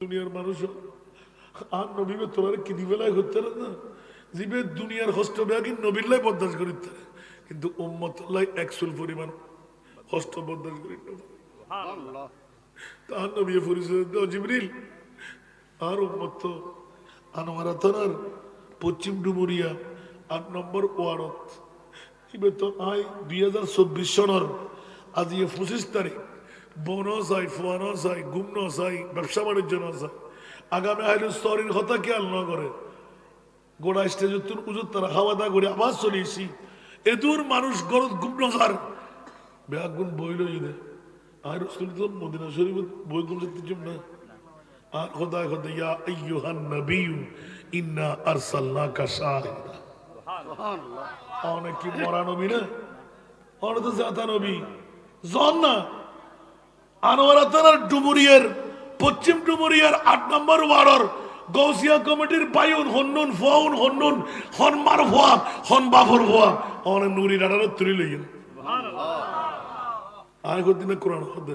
দুনিয়ার মানুষ আর নবীবে তোরার কিনি বেলায় করতে না? জিবে দুনিয়ার হস্ত ব্যাগিন নবীল্লাই বরদাস করিতে কিন্তু উম্মতুল্লাহ একশোল পরিমাণ হস্ত বরদাস করিতে তার নবী পরিচয় জিবরিল। আর উম্মত আনোয়ারা থানার পশ্চিম ডুমুরিয়া আট নম্বর ওয়ারত। ইবে তো আই দুই হাজার চব্বিশ সনের। আজি এ পঁচিশ তারিখ। বন চাই ফুয়ানো চাই গুম চাই ব্যবসা বাণিজ্য ন চাই আগামী আইলে স্তরের কথা খেয়াল ন করে? গোড়া স্টেজের তুন উজুর তারা খাওয়া দাওয়া করে আবার চলেছি এদুর মানুষ গরজ গুম নজার বেআগুন বই লই দে। আর রসুল তো মদিনা শরীফ বই গুম যেতে জন্য না। আর খোদা খোদা ইয়া আইয়ুহান নবিয়্যু ইন্না আরসালনাকা শাহিদা। অনেক কি মরা নবী না? অনেক তো জাতা নবী। জন না আনোয়ারা থানার ডুমুরিয়ার পশ্চিম ডুমুরিয়ার আট নম্বর ওয়ার্ডর গৌসিয়া কমিটির বায়ুন হন্নুন ফোয়াউন হন্নুন হন মার ফোয়া হন বাফর ফোয়া অনেক নুরি রাডার তুলি লইয়েন আয় করতে কোরআন হতে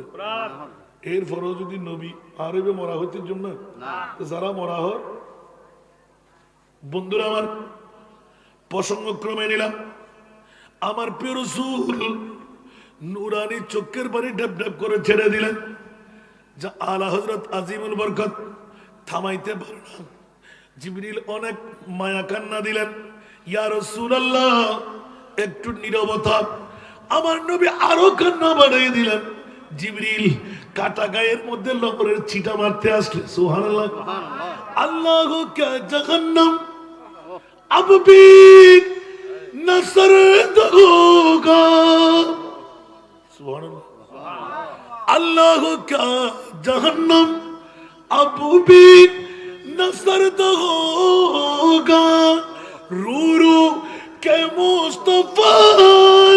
এর ফরও যদি নবী আরবে মরা হইতে জন্য যারা মরা হর বন্ধুরা আমার প্রসঙ্গক্রমে নিলাম। আমার প্রিয় রসুল নুরানি চোখের বাড়ি ঢেপ ঢেপ করে ছেড়ে দিলেন। যা আলা হজরত আজিমুল বরকত থামাইতে পারে না। জিবরিল অনেক মায়া কান্না দিলেন। ইয়া রসুলাল্লাহ একটু নীরবতা আমার নবী আরও কান্না বাড়িয়ে দিলেন। জিবরিল কাটা গায়ের মধ্যে লবরের ছিটা মারতে আসলে সুবহানাল্লাহ। আল্লাহ কে জাহান্নাম। का जहन्नम? अब भी नसर होगा रू रू के मुस्तफ़ा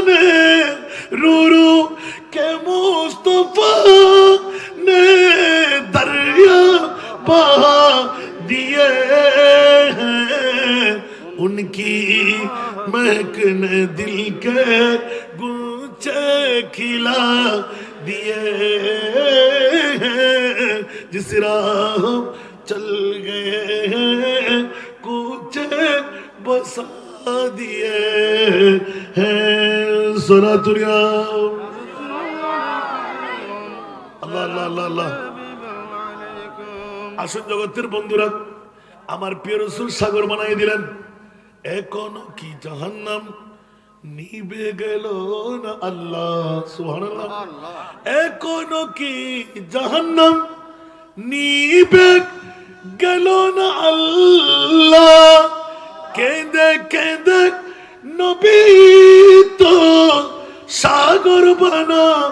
ने, रू रू के मुस्तफ़ा ने दरिया बहा दिए हैं। उनकी महक ने दिल के गुच्छे হচ্ছে খিলা দিয়ে। জিস রাহ চল গে, কুচে বসা দিয়ে। হ্যাঁ, সোনা তুরিয়া। আল্লাহ। আসুন জগতের বন্ধুরা, আমার প্রিয় রসুল সাগর বানাই দিলেন। এখনও কি জাহান্নাম? নিবে গেল না আল্লাহ সুবহানাল্লাহ। এখনও কি জাহান্নাম? নিবে গেল না আল্লাহ। কেঁদে কেঁদে নবী তো সাগর বানা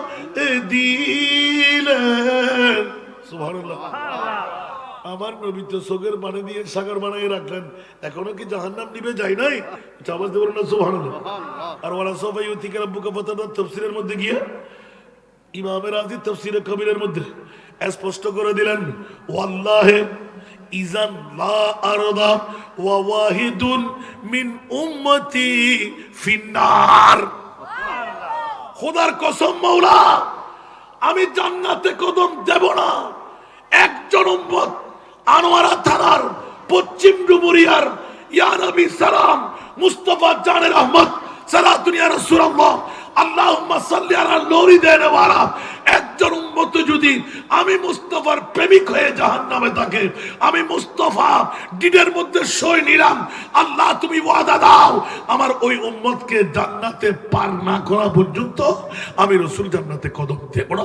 দিলেন। সুবহানাল্লাহ। আমার নবী তো চোখের পানি দিয়ে সাগর বানিয়ে রাখলেন। এখনও কি জাহান্নাম নিবে যায় নাই? চাবাস দেবো না সুবহানাল্লাহ। আর ওরা সবাই অতিকে রব্বুকা ফাতানা তাফসীরের মধ্যে গিয়ে ইমামের আজি তাফসীরে কবিরের মধ্যে স্পষ্ট করে দিলেন ওয়াল্লাহে ইজান লা আরদা ওয়া ওয়াহিদুন মিন উম্মতি ফিন্নার। খোদার কসম মাওলা আমি জান্নাতে কদম দেব না। একজন উম্মত আনোয়ারা থানার পশ্চিম ডুমুরিয়ার ইয়া নবী সালাম মুস্তফা জানের আহমদ সারা দুনিয়া রাসূলুল্লাহ, আল্লাহুম্মা সাল্লি আলা নূরি একজন উম্মত যদি আমি মুস্তাফার প্রেমিক হয়ে জাহান্নামে থাকে, আমি মুস্তাফা ডিডের মধ্যে সই নিলাম, আল্লাহ তুমি ওয়াদা দাও, আমার ওই উম্মতকে জান্নাতে পার না করা পর্যন্ত আমি রসুল জান্নাতে কদম দেব না।